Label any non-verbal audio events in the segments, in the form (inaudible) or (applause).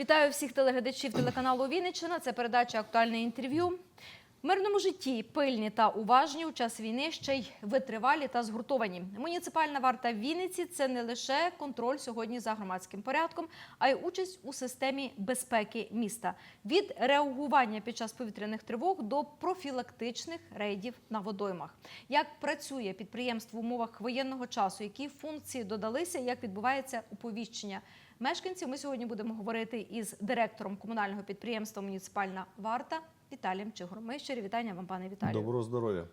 Вітаю всіх телеглядачів телеканалу Вінниччина. Це передача Актуальне інтерв'ю. В мирному житті пильні та уважні у час війни ще й витривалі та згуртовані. Муніципальна варта Вінниці це не лише контроль сьогодні за громадським порядком, а й участь у системі безпеки міста від реагування під час повітряних тривог до профілактичних рейдів на водоймах. Як працює підприємство в умовах воєнного часу, які функції додалися, як відбувається оповіщення мешканців. Ми сьогодні будемо говорити із директором комунального підприємства Муніципальна варта Віталієм Чигуром. Ми щирі вітання вам, пане Віталію. Доброго здоров'я.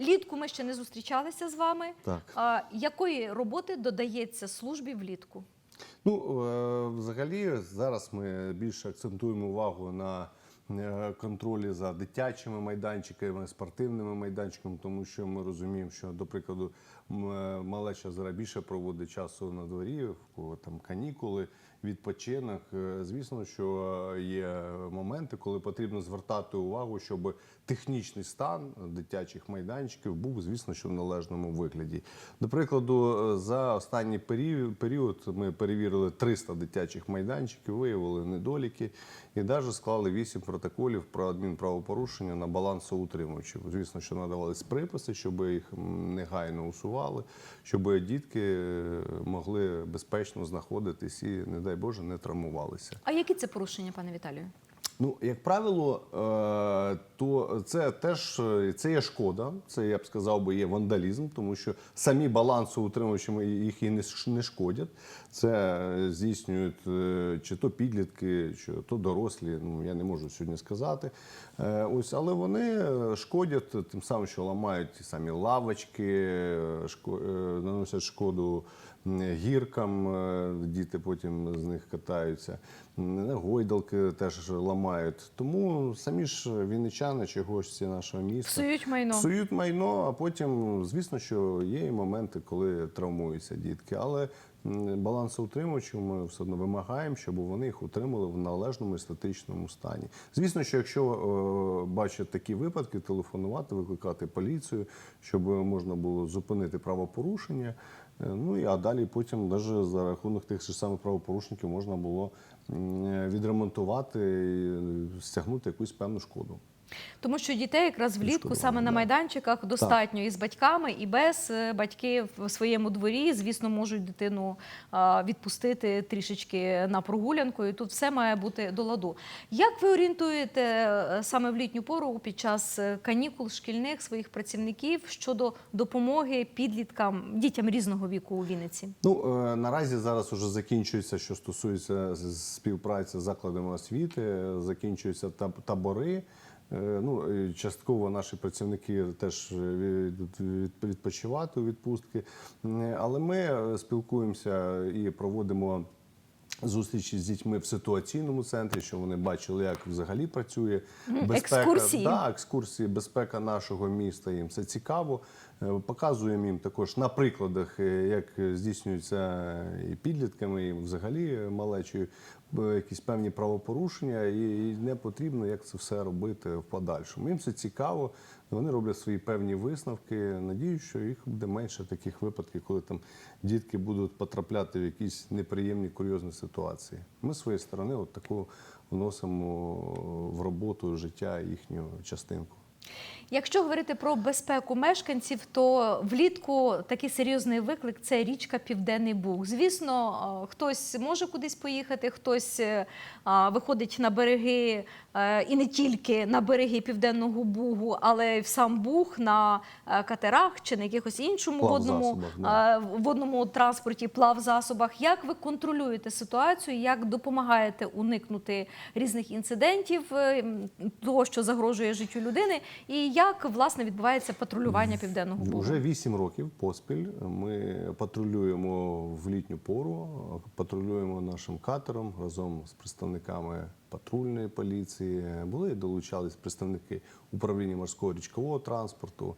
Літку ми ще не зустрічалися з вами. Так. Якої роботи додається службі влітку? Ну, е, взагалі, зараз ми більше акцентуємо увагу на контролі за дитячими майданчиками, спортивними майданчиками, тому що ми розуміємо, що, до прикладу, е, малеча зараз більше проводить часу на дворі, в кого там канікули, відпочинок. Е, Звісно, що є моменти, коли потрібно звертати увагу, щоб технічний стан дитячих майданчиків був, звісно, що в належному вигляді. До прикладу, е, за останній період, ми перевірили 300 дитячих майданчиків, виявили недоліки і навіть склали 8 протоколів про адмінправопорушення на балансоутримувачів. Звісно, що надавались приписи, щоб їх негайно усували, щоб дітки е, могли безпечно знаходитись і, не дай Боже, не травмувалися. А які це порушення, пане Віталію? Ну, як правило, е, то це теж це є шкода. Це я б сказав би є вандалізм, тому що самі балансу балансоутримувачі їх і не шкодять. Це е, здійснюють е, чи то підлітки, чи то дорослі. Ну я не можу сьогодні сказати. Ось, але вони шкодять тим самим, що ламають ті самі лавочки, наносять шкоду гіркам, е, діти потім з них катаються. Гойдалки теж ламають. Тому самі ж вінничани чи гості нашого міста Псують майно. псують майно, а потім, звісно, що є і моменти, коли травмуються дітки. Але балансоутримувачів ми все одно вимагаємо, щоб вони їх утримали в належному естетичному стані. Звісно, що якщо е, бачать такі випадки, телефонувати, викликати поліцію, щоб можна було зупинити правопорушення. Е, Ну і а далі потім, навіть за рахунок тих ж самих правопорушників, можна було відремонтувати і е, стягнути якусь певну шкоду. Тому що дітей якраз влітку саме на майданчиках достатньо і з батьками, і без Е, батьки в своєму дворі, звісно, можуть дитину відпустити трішечки на прогулянку. І тут все має бути до ладу. Як ви орієнтуєте е, саме в літню пору під час е, канікул шкільних своїх працівників щодо допомоги підліткам, дітям різного віку у Вінниці? Ну наразі зараз уже закінчується, що стосується співпраці з закладами освіти, закінчуються таб- табори. Е, Ну, частково наші працівники теж е, відпочивати у відпустки. Але ми е, спілкуємося і проводимо. Зустрічі з дітьми в ситуаційному центрі, щоб вони бачили, як взагалі працює безпека. екскурсії. Да, екскурсії, безпека нашого міста. Їм це цікаво. Е, Показуємо їм також на прикладах, е, як здійснюються і підлітками, і взагалі малечою е, якісь певні правопорушення, і і не потрібно як це все робити в подальшому. Їм це цікаво. Вони роблять свої певні висновки. Надію, що їх буде менше таких випадків, коли там дітки будуть потрапляти в якісь неприємні курйозні ситуації. Ми з своєї сторони от таку вносимо в роботу життя їхню частинку. Якщо говорити про безпеку мешканців, то влітку такий серйозний виклик це річка Південний Буг. Звісно, е, хтось може кудись поїхати, хтось е, виходить на береги е, і не тільки на береги Південного Бугу, але й в сам Буг на катерах чи на якихось іншому водному, водному транспорті, плавзасобах. Як ви контролюєте ситуацію? Як допомагаєте уникнути різних інцидентів, е, того, що загрожує життю людини? І як власне відбувається патрулювання південного Бугу? Уже вісім років поспіль ми патрулюємо в літню пору, патрулюємо нашим катером разом з представниками патрульної поліції. Були долучались представники управління морського річкового транспорту.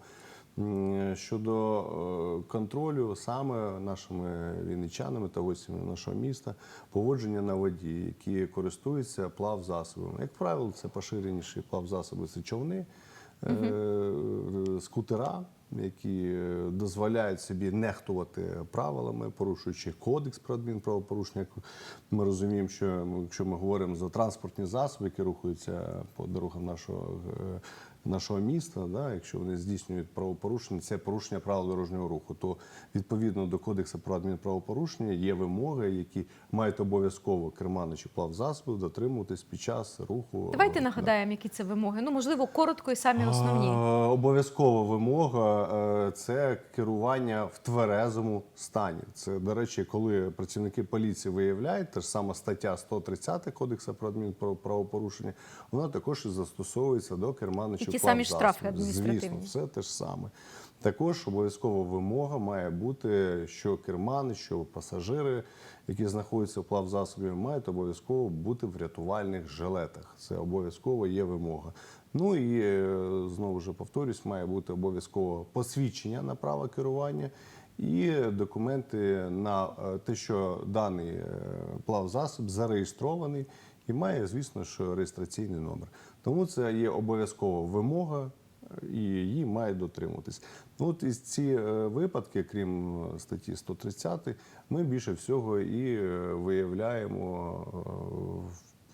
Щодо е, контролю саме нашими вінничанами та гостями нашого міста, поводження на воді, які користуються плавзасобами. Як правило, це поширеніші плавзасоби це човни, е, скутера, які е, дозволяють собі нехтувати правилами, порушуючи кодекс про адмінправопорушення. Ми розуміємо, що якщо ми говоримо за транспортні засоби, які рухаються по дорогам нашого. Нашого міста, да, якщо вони здійснюють правопорушення, це порушення правил дорожнього руху, то відповідно до кодексу про адмінправопорушення є вимоги, які мають обов'язково керманичі плав засобів дотримуватись під час руху. Давайте нагадаємо, які це вимоги. Ну, можливо, коротко і самі основні. Обов'язкова вимога е, це керування в тверезому стані. Це, до речі, коли працівники поліції виявляють, та ж сама стаття 130 Кодексу про адмінправопорушення, вона також і застосовується до керманичів І ті самі штрафи адміністративні. Звісно, все те ж саме. Також обов'язкова вимога має бути, що кермани, що пасажири, які знаходяться в плавзасобі, мають обов'язково бути в рятувальних жилетах. Це обов'язково є вимога. Ну і е, знову ж повторюсь, має бути обов'язково посвідчення на право керування і документи на е, те, що даний е, плавзасіб зареєстрований і має, звісно, що реєстраційний номер. Тому це є обов'язкова вимога і її має дотримуватись. Ну, от із ці е, випадки, крім е, статті 130, ми більше всього і е, виявляємо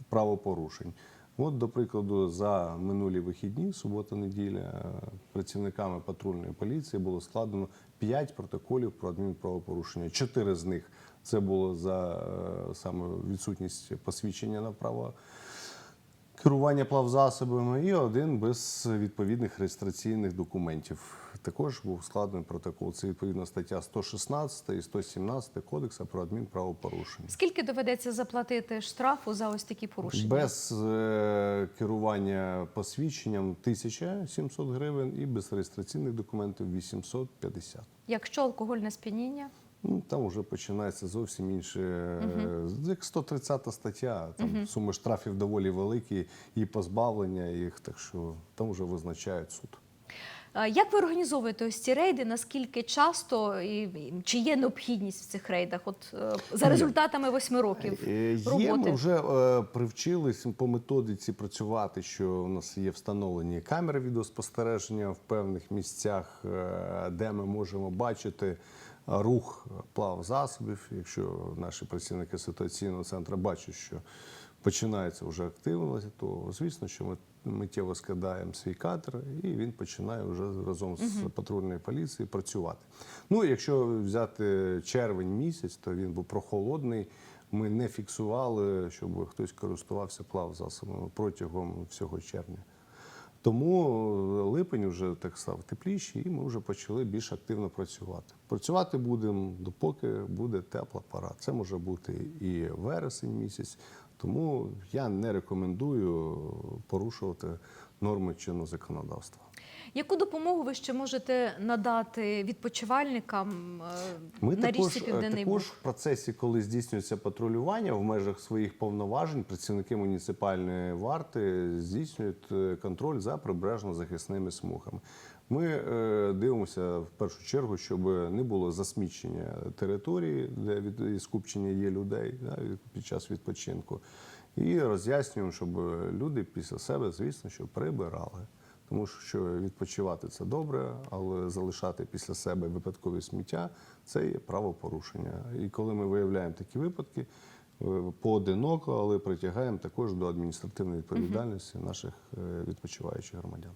правопорушень. От, до прикладу, за минулі вихідні, субота-неділя, працівниками патрульної поліції було складено 5 протоколів про адмінправопорушення. Чотири з них це було за е, саме відсутність посвідчення на право керування плавзасобами і один без відповідних реєстраційних документів. Також був складений протокол. Це відповідно стаття 116 і 117 Кодексу про адмінправопорушення. Скільки доведеться заплатити штрафу за ось такі порушення? Без е, керування посвідченням 1700 гривень і без реєстраційних документів 850. Якщо алкогольне сп'яніння, Ну, там вже починається зовсім інше. е, Як 130 стаття, там суми штрафів доволі великі, і позбавлення їх, так що там вже визначають суд. Як ви організовуєте ось ці рейди? Наскільки часто і чи є необхідність в цих рейдах? От е, за результатами восьми років Е, Є, ми вже е, привчились по методиці працювати, що у нас є встановлені камери відеоспостереження в певних місцях, е, де ми можемо бачити рух плав засобів. Якщо наші працівники ситуаційного центру бачать, що починається вже активно, то звісно, що ми миттєво скидаємо свій кадр, і він починає вже разом з патрульною поліцією працювати. Ну, якщо взяти червень місяць, то він був прохолодний. Ми не фіксували, щоб хтось користувався плав засобами протягом всього червня. Тому липень вже так став тепліший, і ми вже почали більш активно працювати. Працювати будемо допоки буде тепла пора. Це може бути і вересень місяць. Тому я не рекомендую порушувати норми чинного законодавства. Яку допомогу ви ще можете надати відпочивальникам е, Ми на також, річці Південний також в процесі, коли здійснюється патрулювання в межах своїх повноважень, працівники муніципальної варти здійснюють е, контроль за прибережно-захисними смугами. Ми е, дивимося в першу чергу, щоб не було засмічення території, де від скупчення є людей да, під час відпочинку. І роз'яснюємо, щоб люди після себе, звісно, що прибирали. Тому що відпочивати це добре, але залишати після себе випадкові сміття це є правопорушення. І коли ми виявляємо такі випадки, е, поодиноко, але притягаємо також до адміністративної відповідальності наших е, відпочиваючих громадян.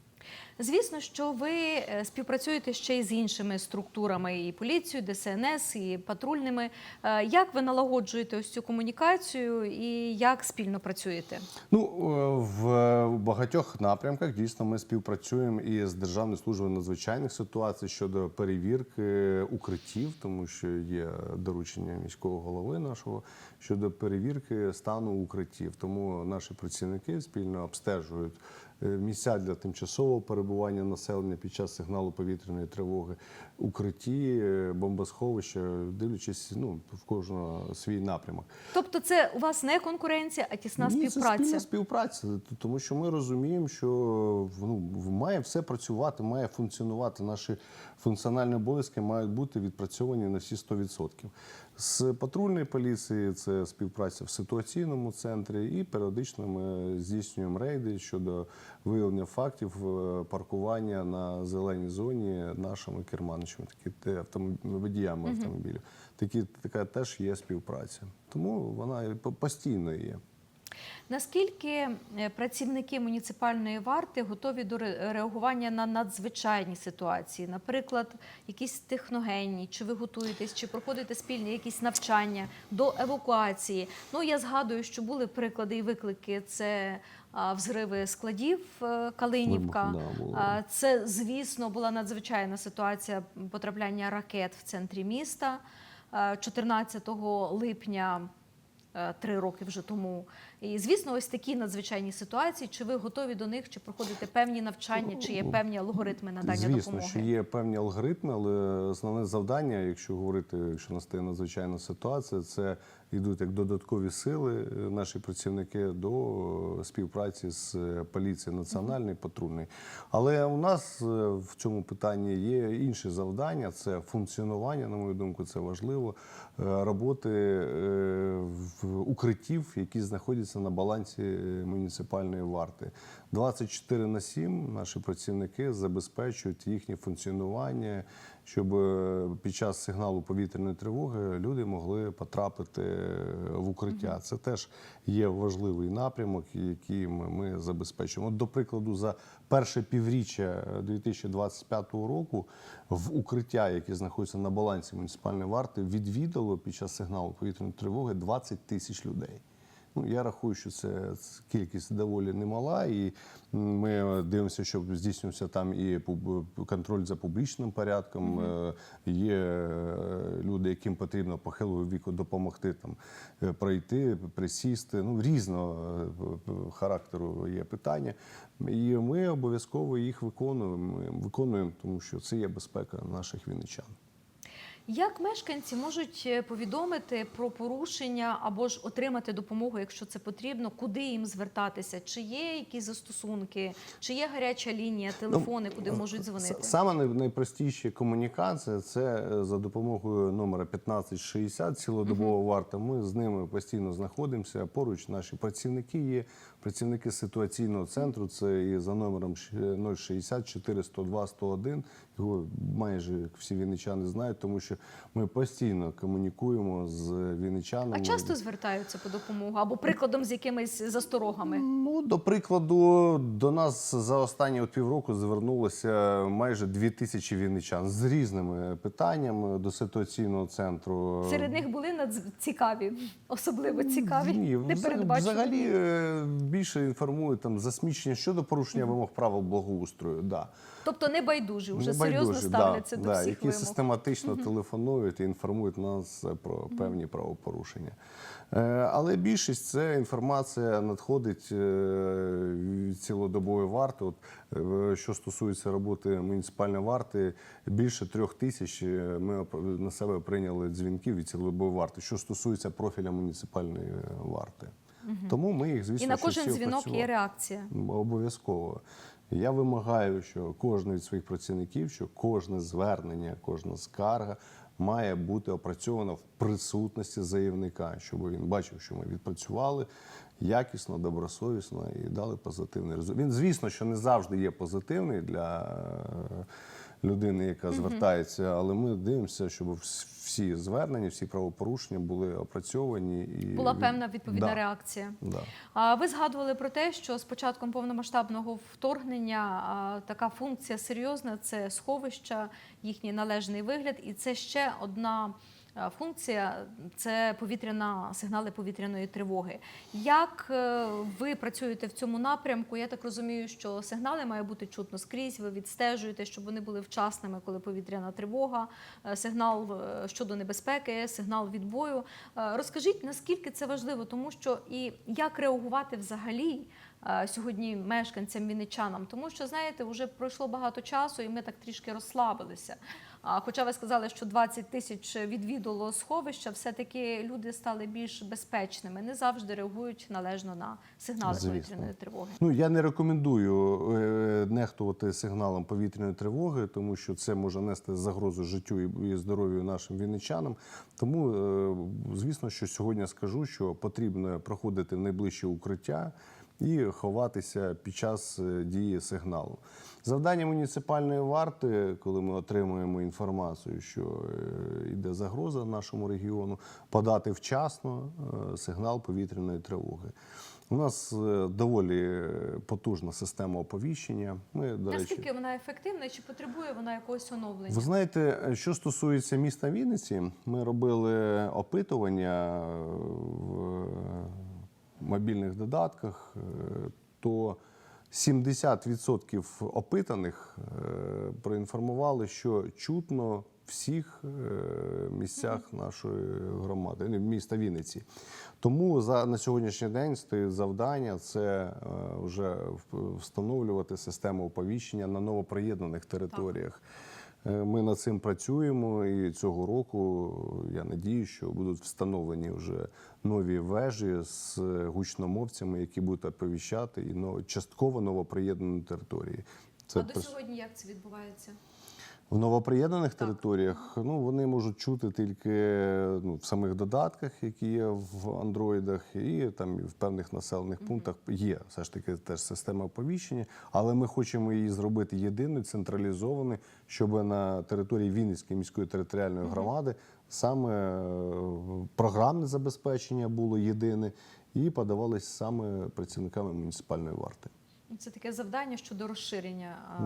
Звісно, що ви е, співпрацюєте ще й з іншими структурами, і поліцією, ДСНС, і патрульними. Е, Як ви налагоджуєте ось цю комунікацію і як спільно працюєте? Ну, е, в багатьох напрямках дійсно ми співпрацюємо і з Державною службою надзвичайних ситуацій щодо перевірки укриттів, тому що є доручення міського голови нашого щодо перевірки стану укриттів. Тому наші працівники спільно обстежують місця для тимчасового перебування населення під час сигналу повітряної тривоги, укритті, е, бомбосховища, дивлячись ну, в кожного свій напрямок. Тобто, це у вас не конкуренція, а тісна Ні, це співпраця. спільна співпраця, тому що ми розуміємо, що ну, має все працювати, має функціонувати. Наші функціональні обов'язки мають бути відпрацьовані на всі 100%. З патрульної поліції це співпраця в ситуаційному центрі, і періодично ми здійснюємо рейди щодо виявлення фактів е, паркування на зеленій зоні нашими керманичами, такі водіями автомобілів. Такі така теж є співпраця. Тому вона по- постійно є. Наскільки е, працівники муніципальної варти готові до реагування на надзвичайні ситуації, наприклад, якісь техногенні, чи ви готуєтесь, чи проходите спільні якісь навчання до евакуації? Ну я згадую, що були приклади і виклики. Це взриви складів е, Калинівка. Це, звісно, була надзвичайна ситуація потрапляння ракет в центрі міста Е, 14 липня. е, Три роки вже тому, і звісно, ось такі надзвичайні ситуації. Чи ви готові до них, чи проходите певні навчання, чи є певні алгоритми надання Звісно, допомоги? що є певні алгоритми, але основне завдання, якщо говорити, якщо настає надзвичайна ситуація, це йдуть як додаткові сили е, наші працівники до е, співпраці з е, поліцією національної патрульної. Але у нас в цьому питанні є інші завдання: це функціонування, на мою думку, це важливо. Роботи в укриттів, які знаходяться на балансі е, муніципальної варти. 24 на 7 наші працівники забезпечують їхнє функціонування, щоб е, під час сигналу повітряної тривоги люди могли потрапити е, в укриття. Це теж є важливий напрямок, який ми, ми забезпечуємо. От, до прикладу, за перше півріччя 2025 року в укриття, які знаходяться на балансі муніципальної варти, відвідало під час сигналу повітряної тривоги 20 тисяч людей. Ну, я рахую, що це кількість доволі немала, і ми дивимося, щоб здійснювався там і контроль за публічним порядком. Е, Є е, люди, яким потрібно похилого віку допомогти там е, пройти, присісти. Ну різного е, характеру є питання. І ми обов'язково їх виконуємо. Виконуємо, тому що це є безпека наших вінничан. Як мешканці можуть е, повідомити про порушення або ж отримати допомогу, якщо це потрібно, куди їм звертатися? Чи є якісь застосунки, чи є гаряча лінія, телефони, куди можуть дзвонити? Саме най- найпростіші комунікація це е, за допомогою номера 1560 цілодобова варта. Ми з ними постійно знаходимося. Поруч наші працівники є. Працівники ситуаційного центру. Це і за номером щ- 064 102 101. Його майже всі вінничани знають, тому що ми постійно комунікуємо з вінничанами. А часто звертаються по допомогу або прикладом з якимись засторогами? Ну, до прикладу, до нас за останні от півроку звернулося майже дві тисячі вінничан з різними питаннями до ситуаційного центру. Серед них були цікаві, особливо цікаві, Ні, взагалі е, більше інформують там засмічення щодо порушення вимог правил благоустрою. Да. Тобто не байдужі, вже серйозно ставляться да, до да, всіх які вимог. систематично телефонують і інформують нас про певні правопорушення. Е, Але більшість це інформація надходить е, цілодобової варти. От, е, що стосується роботи муніципальної варти, більше трьох тисяч е, ми на себе прийняли дзвінків від цілодобової варти, що стосується профіля муніципальної е, варти. Тому ми їх, звісно, І на кожен дзвінок є реакція. Обов'язково. Я вимагаю, що кожен від своїх працівників, що кожне звернення, кожна скарга має бути опрацьована в присутності заявника, щоб він бачив, що ми відпрацювали якісно, добросовісно і дали позитивний результат. Він, звісно, що не завжди є позитивний для людини, яка звертається, але ми дивимося, щоб всі звернення, всі правопорушення були опрацьовані і Була певна відповідна Да. реакція. Да. А ви згадували про те, що з початком повномасштабного вторгнення а, така функція серйозна це сховища, їхній належний вигляд, і це ще одна. А, Функція це повітряна сигнали повітряної тривоги. Як е, ви працюєте в цьому напрямку? Я так розумію, що сигнали має бути чутно скрізь. Ви відстежуєте, щоб вони були вчасними, коли повітряна тривога, е, сигнал е, щодо небезпеки, сигнал відбою. Е, Розкажіть, наскільки це важливо, тому що і як реагувати взагалі е, сьогодні мешканцям вінничанам, тому що знаєте, вже пройшло багато часу, і ми так трішки розслабилися. Хоча ви сказали, що 20 тисяч відвідало сховища, все-таки люди стали більш безпечними, не завжди реагують належно на сигнали повітряної тривоги. Ну я не рекомендую е, нехтувати сигналом повітряної тривоги, тому що це може нести загрозу життю і здоров'ю нашим вінничанам. Тому, е, звісно, що сьогодні скажу, що потрібно проходити найближче укриття. і ховатися під час е, дії сигналу. Завдання муніципальної варти, коли ми отримуємо інформацію, що е, йде загроза нашому регіону, подати вчасно е, сигнал повітряної тривоги. У нас е, доволі потужна система оповіщення. Ми, до речі, Наскільки вона ефективна і чи потребує вона якогось оновлення? ви знаєте, що стосується міста Вінниці, ми робили опитування в мобільних додатках, то 70% опитаних е, проінформували, що чутно всіх е, місцях нашої громади, ну, міста Вінниці. Тому за на сьогоднішній день стоїть завдання це е, вже встановлювати систему оповіщення на новоприєднаних територіях. Е, Ми над цим працюємо, і цього року я надію, що будуть встановлені вже нові вежі з гучномовцями, які будуть оповіщати і частково новоприєднані території. Це а до сьогодні як це відбувається? В новоприєднаних територіях ну вони можуть чути тільки ну, в самих додатках, які є в андроїдах, і там в певних населених пунктах є все ж таки теж система оповіщення, але ми хочемо її зробити єдиною, централізованою, щоб на території Вінницької міської територіальної громади саме е, програмне забезпечення було єдине і подавалось саме працівниками муніципальної варти. Це таке завдання щодо розширення а,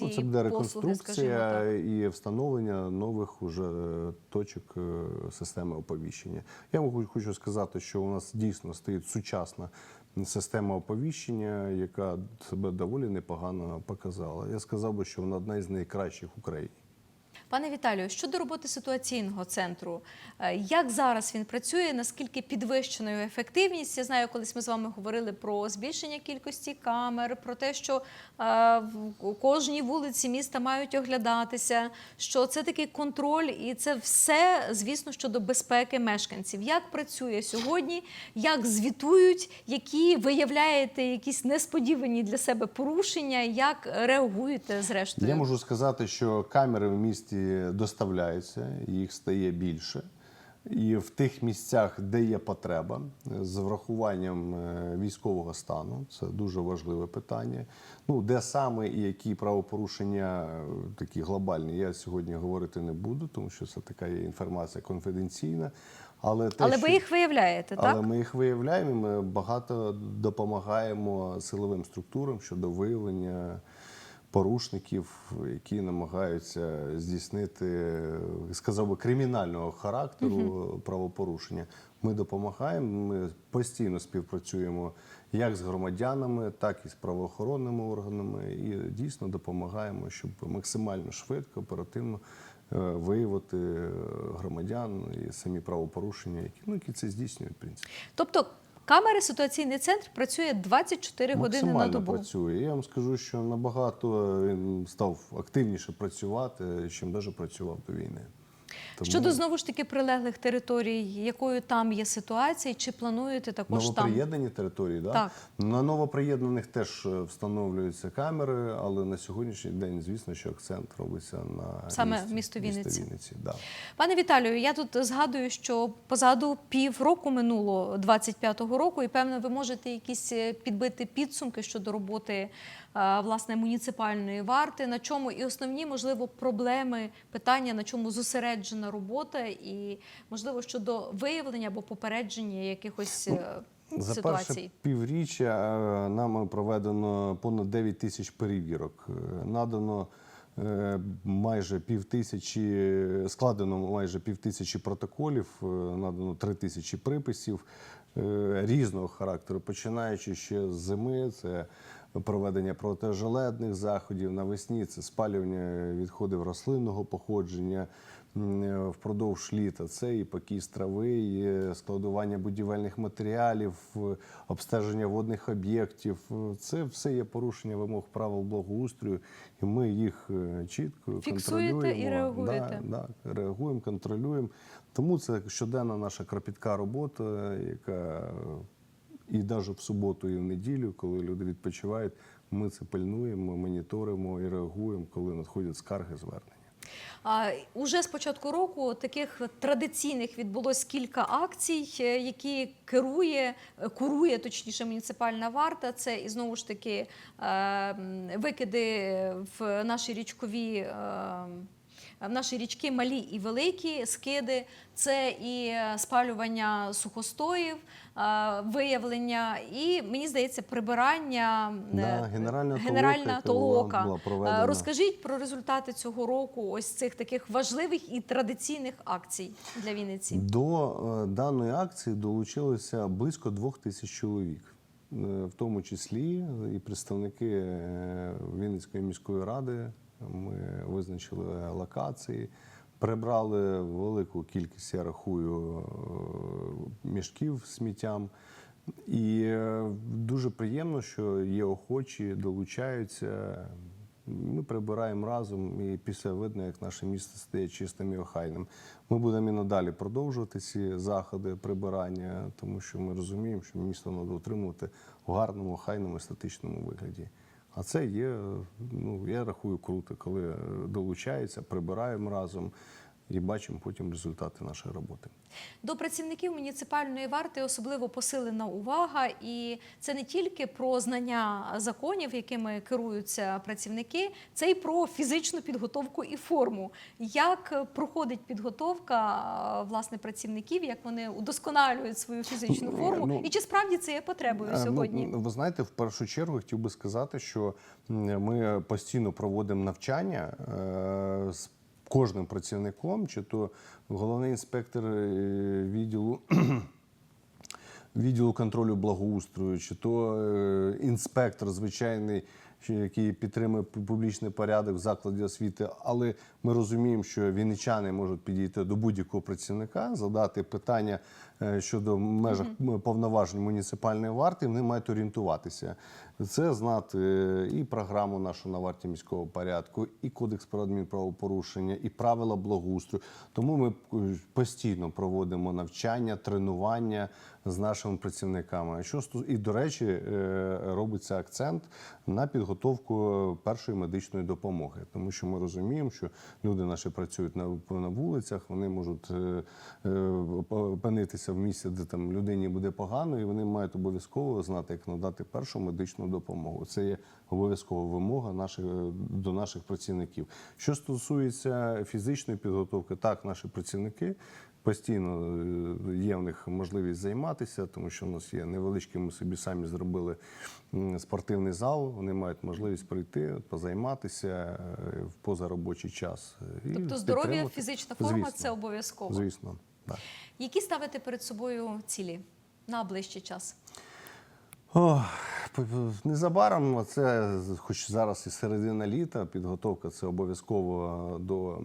Да. Ну, це буде послуги, реконструкція так. і встановлення нових уже е, точок е, системи оповіщення. Я вам хо- хочу сказати, що у нас дійсно стоїть сучасна система оповіщення, яка себе доволі непогано показала. Я сказав би, що вона одна із найкращих в Україні. Пане Віталію, щодо роботи ситуаційного центру, е, як зараз він працює? Наскільки підвищеною ефективність? Я знаю, колись ми з вами говорили про збільшення кількості камер, про те, що е, в кожній вулиці міста мають оглядатися, що це такий контроль, і це все, звісно, щодо безпеки мешканців. Як працює сьогодні? Як звітують? Які виявляєте якісь несподівані для себе порушення? Як реагуєте зрештою? Я можу сказати, що камери в місті доставляються, їх стає більше. І в тих місцях, де є потреба, з врахуванням е, військового стану, це дуже важливе питання. Ну, де саме і які правопорушення е, такі глобальні, я сьогодні говорити не буду, тому що це така є інформація конфіденційна. Але, те, Але що... ви їх виявляєте, Але так? ми їх виявляємо. Ми багато допомагаємо силовим структурам щодо виявлення порушників, які намагаються здійснити, сказав би, кримінального характеру правопорушення. Ми допомагаємо. Ми постійно співпрацюємо як з громадянами, так і з правоохоронними органами, і дійсно допомагаємо, щоб максимально швидко, оперативно е, виявити е, громадян і самі правопорушення, які ну які це здійснюють в принципі. Тобто камери ситуаційний центр працює 24 години на добу. працює. Я вам скажу, що набагато він став активніше працювати, чим навіть працював до війни. Тому Щодо знову ж таки прилеглих територій, якою там є ситуація, чи плануєте також там? новоприєднані території, да? Так. на новоприєднаних теж е, встановлюються камери, але на сьогоднішній день, звісно, що акцент робиться на Саме місті- місто Вінниці. Вінниці да. Пане Віталію, я тут згадую, що позаду півроку минуло 25-го року, і певно, ви можете якісь е, підбити підсумки щодо роботи е, власне муніципальної варти, на чому і основні, можливо, проблеми, питання, на чому зосереджена робота, і можливо щодо виявлення або попередження якихось е, За перше півріччя е, нами проведено понад 9 тисяч перевірок. Е, Надано майже півтисячі, складено майже півтисячі протоколів, е, надано три тисячі приписів різного характеру, починаючи ще з зими. Це проведення протижеледних заходів навесні, це спалювання відходів рослинного походження. Е, Впродовж літа це і покіс трави, і е, складування будівельних матеріалів, е, обстеження водних об'єктів. Це все є порушення вимог правил благоустрою, і ми їх чітко Фіксуєте і контролюємо. реагуєте. Да, да, реагуємо, контролюємо. Тому це щоденна наша кропітка робота, яка і навіть в суботу, і в неділю, коли люди відпочивають, ми це пильнуємо, моніторимо і реагуємо, коли надходять скарги, звернення. Уже з початку року таких традиційних відбулось кілька акцій, е, які керує, е, курує точніше муніципальна варта. Це і знову ж таки е, викиди в наші річкові. Е, В наші річки малі і великі скиди, це і е, спалювання сухостоїв, е, виявлення і мені здається, прибирання Да, генеральна толока, генеральна була- толока. була. Розкажіть про результати цього року, ось цих таких важливих і традиційних акцій для Вінниці. До даної акції долучилося близько двох тисяч чоловік, в тому числі і представники Вінницької міської ради. Ми визначили локації, прибрали велику кількість, я рахую, е, мішків сміттям. І е, дуже приємно, що є охочі, долучаються. Ми прибираємо разом, і після видно, як наше місто стає чистим і охайним. Ми будемо і надалі продовжувати ці заходи прибирання, тому що ми розуміємо, що місто треба утримувати в гарному, охайному, естетичному вигляді. А це є, ну я рахую, круто, коли долучаються, прибираємо разом і бачимо потім результати нашої роботи. До працівників муніципальної варти особливо посилена увага, і це не тільки про знання законів, якими керуються працівники, це й про фізичну підготовку і форму. Як проходить підготовка е, власне працівників, як вони удосконалюють свою фізичну Ну, форму, ну, і чи справді це є потребою Е, сьогодні? Ну, ви знаєте, в першу чергу хотів би сказати, що ми постійно проводимо навчання е, з кожним працівником, чи то головний інспектор е, відділу. (clears throat) Відділу контролю благоустрою, чи то е, інспектор звичайний, який підтримує публічний порядок в закладі освіти. Але ми розуміємо, що вінничани можуть підійти до будь-якого працівника, задати питання е, щодо межах повноважень муніципальної варти. Вони мають орієнтуватися. Це знати е, і програму нашу на варті міського порядку, і кодекс про адмінправопорушення, і правила благоустрою. Тому ми е, постійно проводимо навчання, тренування з нашими працівниками. Що і до речі, робиться акцент на підготовку першої медичної допомоги, тому що ми розуміємо, що люди наші працюють на, на вулицях, вони можуть е, е, опинитися в місці, де там людині буде погано, і вони мають обов'язково знати, як надати першу медичну допомогу. Це є обов'язкова вимога наших до наших працівників. Що стосується фізичної підготовки, так наші працівники. Постійно е, є в них можливість займатися, тому що у нас є невеличкий, ми собі самі зробили спортивний зал. Вони мають можливість прийти, позайматися е, в позаробочий час. е, і Тобто здоров'я, фізична форма Звісно. це обов'язково. Звісно, так. Які ставите перед собою цілі на ближчий час? О, незабаром, це хоч зараз і середина літа, підготовка це обов'язково до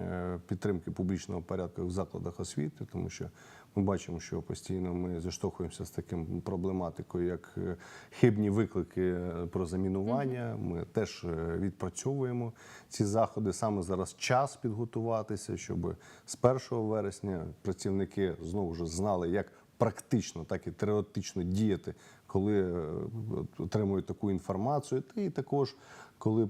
е, підтримки публічного порядку в закладах освіти, тому що ми бачимо, що постійно ми зіштовхуємося з таким проблематикою, як е, хибні виклики е, про замінування. Ми теж е, відпрацьовуємо ці заходи. Саме зараз час підготуватися, щоб з 1 вересня працівники знову ж знали, як практично, так і теоретично діяти, коли отримують таку інформацію, та і також коли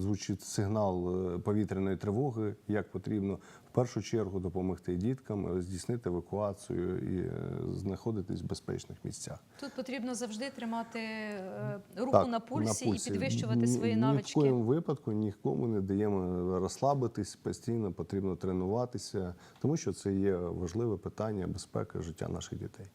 звучить сигнал повітряної тривоги, як потрібно першу чергу допомогти діткам е, здійснити евакуацію і е, знаходитись в безпечних місцях. Тут потрібно завжди тримати е, руку Так, на, пульсі пульсі. і підвищувати свої Ні в навички. випадку нікому не даємо розслабитись, постійно потрібно тренуватися, тому що це є важливе питання безпеки життя наших дітей.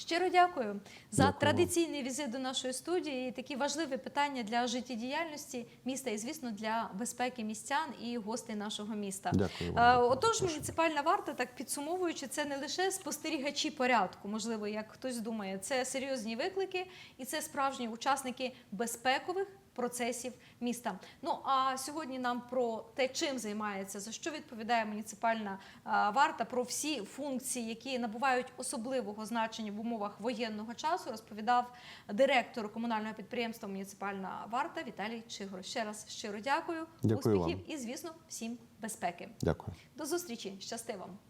Щиро дякую за Дякую традиційний візит до нашої студії. і Такі важливі питання для життєдіяльності міста і, звісно, для безпеки містян і гостей нашого міста. Дякую Е, вам. Отож, Прошу. муніципальна варта, так підсумовуючи, це не лише спостерігачі порядку, можливо, як хтось думає, це серйозні виклики і це справжні учасники безпекових процесів міста. Ну а сьогодні нам про те, чим займається, за що відповідає муніципальна варта, про всі функції, які набувають особливого значення в умовах воєнного часу, розповідав директор комунального підприємства Муніципальна варта Віталій Чигро. Ще раз щиро дякую, Дякую успіхів вам. і, звісно, всім безпеки. Дякую. До зустрічі, щасти вам!